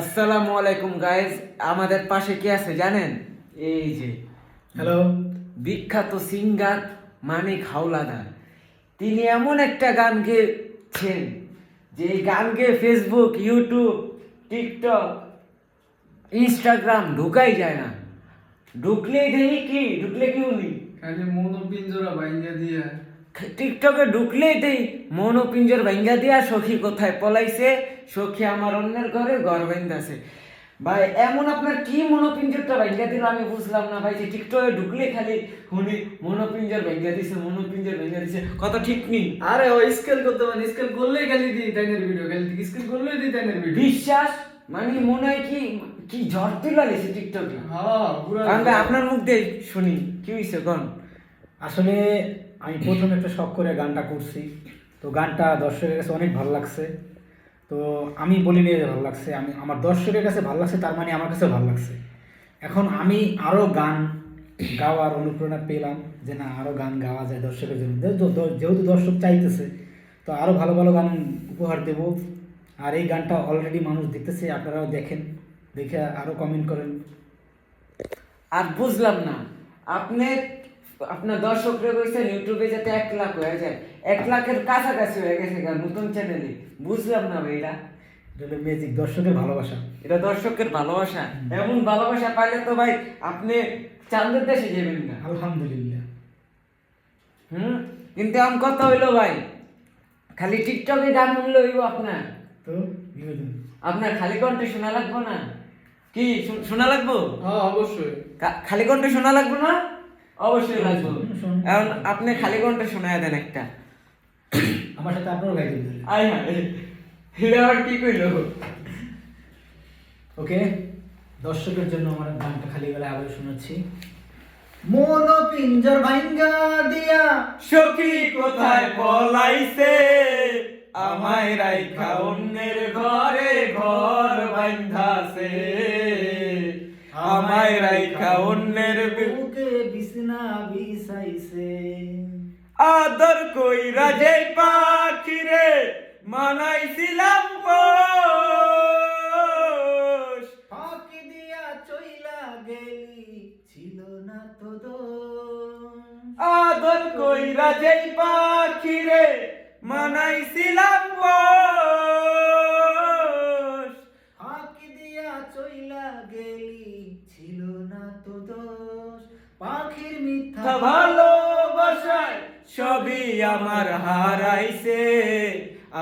আসসালামু আলাইকুম গাইজ আমাদের পাশে কে আছে জানেন? এই যে হ্যালো বিখ্যাত সিঙ্গার মানিক হাওলাদার। তিনি এমন একটা গান গেয়েছেন যে এই গান গেয়ে ফেসবুক ইউটিউব টিকটক ইনস্টাগ্রাম ঢুকাই যায় না। ঢুকলেই দেখি কি? ঢুকলে কি উনি খালি মনো পিঞ্জরা বাইঙ্গা দিয়া। টিকটকে ঢুকলেই দেই। মনোপিঞ্জর ভাঙ্গা দিয়া সখী কোথায় পলাইছে? সখী আমার অন্যের ঘরে ঘর বাইন্দাছে ভাই এমন আপনার কি মনোপিঞ্জরটা ভাঙ্গা দিল? আমি বুঝলাম না ভাই যে টিকটকে ঢুকলে খালি শুনি মনোপিঞ্জর ভাঙ্গা দিছে মনোপিঞ্জর ভাঙ্গা দিছে। কত ঠিক নেই। আরে ও স্কেল করতে মানে স্কেল করলেই খালি দিই তাইনের ভিডিও খালি স্কেল করলেই দিই তাইনের ভিডিও বিশ্বাস? মানে মনে হয় কি কি ঝড় তুলা লেছে টিকটকে? হ্যাঁ আপনার মুখ দিয়ে শুনি কি হয়েছে কোন? আসলে আমি প্রথম একটা শখ করে গানটা করছি। তো গানটা দর্শকের কাছে অনেক ভালো লাগছে। তো আমি বলি বলিনি যে ভালো লাগছে, আমি, আমার দর্শকের কাছে ভালো লাগছে, তার মানে আমার কাছেও ভালো লাগছে। এখন আমি আরও গান গাওয়ার অনুপ্রেরণা পেলাম যে না আরও গান গাওয়া যায় দর্শকের জন্য। যেহেতু দর্শক চাইতেছে, তো আরও ভালো ভালো গান উপহার দেব। আর এই গানটা অলরেডি মানুষ দেখতেছে, আপনারাও দেখেন, দেখে আরও কমেন্ট করেন। আর বুঝলাম না, আপনি আপনার দর্শকরা কইছেন ইউটিউবে যাতে এক লাখ হয়ে যায়। এক লাখের কাছাকাছি হয়ে গেছে নতুন চ্যানেলে বুঝলাম না ভাই এটা এটা ম্যাজিক দর্শকের ভালোবাসা। এটা দর্শকের ভালোবাসা। এমন ভালোবাসা পাইলে তো ভাই আপনি চাঁদের দেশে যাবেন না আলহামদুলিল্লাহ। হুম? কিন্তু এখন কথা হইল ভাই? খালি টিকটকে গান শুনলে হইব আপনার। তো আপনার খালি কণ্ঠে শোনা লাগবো না? কি শোনা লাগবো? হ্যাঁ অবশ্যই। খালি কণ্ঠে শোনা লাগবো না? অবশ্যই লাগবো শোন। এখন আপনি খালি কণ্ঠে শোনায় দেন একটা। আমার সাথে আপনারও গাইতে আয় হায় এটা আবার কি কইলো? ওকে দর্শকের জন্য আমার গানটা খালি গেলে আবার শোনাচ্ছি। মন পিঞ্জর ভাঙ্গা দিয়া সখী কোথায় পলাইছে? আমায় রাইখা অন্যের ঘরে ঘর বান্ধাছে আমায় রাইখা অন্যের বুকে বিছনা বিছাইছে আদর কইরা যে পাখিরে মানাইছিলাম পোষ ফাঁকি দিয়া চইলা গেলি ছিল না তো আদর কইরা যে পাখিরে মানাইছিলাম মিথ্যা ভালোবাসায় সবই আমার হারাইছে।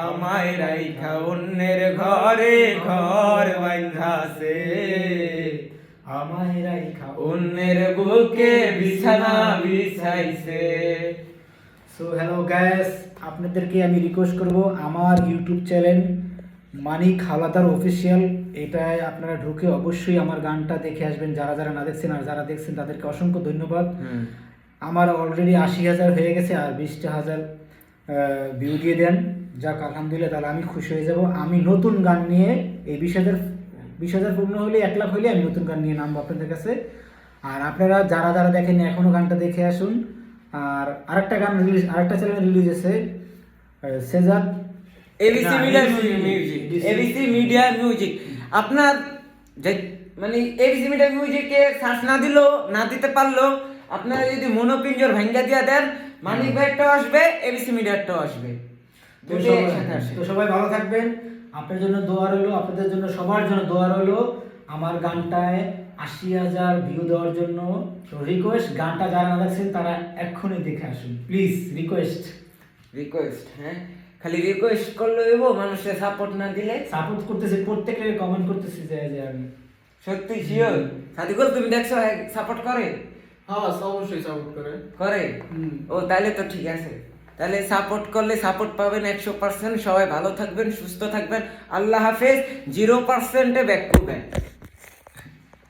আমায় রাইখা অন্যের ঘরে ঘর বাঁধাছে। আমায় রাইখা অন্যের বুকে বিছানা বিছাইছে। সো হ্যালো গ্যাস আপনাদেরকে আমি রিকোয়েস্ট করব আমার YouTube channel Manik Howlader official এটায় আপনারা ঢুকে অবশ্যই আমার গানটা দেখে আসবেন। যারা যারা না দেখছেন আর যারা দেখছেন তাদেরকে অসংখ্য ধন্যবাদ। আমার অলরেডি আশি হাজার হয়ে গেছে আর বিশটা হাজার ভিউ দিয়ে দেন। যাক আলহামদুলিল্লাহ তাহলে আমি খুশি হয়ে যাব। আমি নতুন গান নিয়ে এই বিশ হাজার বিশ হাজার পূর্ণ হলে এক লাখ হলে আমি নতুন গান নিয়ে নামবো আপনাদের কাছে। আর আপনারা যারা যারা দেখেন এখনও গানটা দেখে আসুন। আর আরেকটা গান রিলিজ আরেকটা চ্যানেল রিলিজ আছে Sejad ABC media music ABC media music আপনার মানে এবিসি মিডিয়া মিউজিকে সার্চ না দিলেও না দিতে পারল আপনারা যদি মনোপিঞ্জর ভাঙ্গা দিয়া দেন মানিক ভাইটাও আসবে এবিসি মিডিয়ারটাও আসবে। তো সবাই ভালো থাকবেন। আপনার জন্য দোয়া রইল আপনাদের জন্য সবার জন্য দোয়া রইল। আমার গানটায় আশি হাজার ভিউ দেওয়ার জন্য। তো রিকোয়েস্ট গানটা যারা না দেখছেন তারা এক্ষুনি দেখে আসুন। প্লিজ রিকোয়েস্ট রিকোয়েস্ট হ্যাঁ। খালি রিকোয়েস্ট করলে হইব মানুষের সাপোর্ট না দিলে? সাপোর্ট করতেছে প্রত্যেকের কমেন্ট করতেছি যে যে আমি সত্যি শিওর সাদিকুল তুমি দেখছ সাপোর্ট করে? হ্যাঁ অবশ্যই সাপোর্ট করে। করে? ও তাহলে তো ঠিক আছে। তাহলে সাপোর্ট করলে সাপোর্ট পাবেন একশো পার্সেন্ট সবাই ভালো থাকবেন সুস্থ থাকবেন। আল্লাহ হাফেজ জিরো পার্সেন্টে ব্যাক করবেন।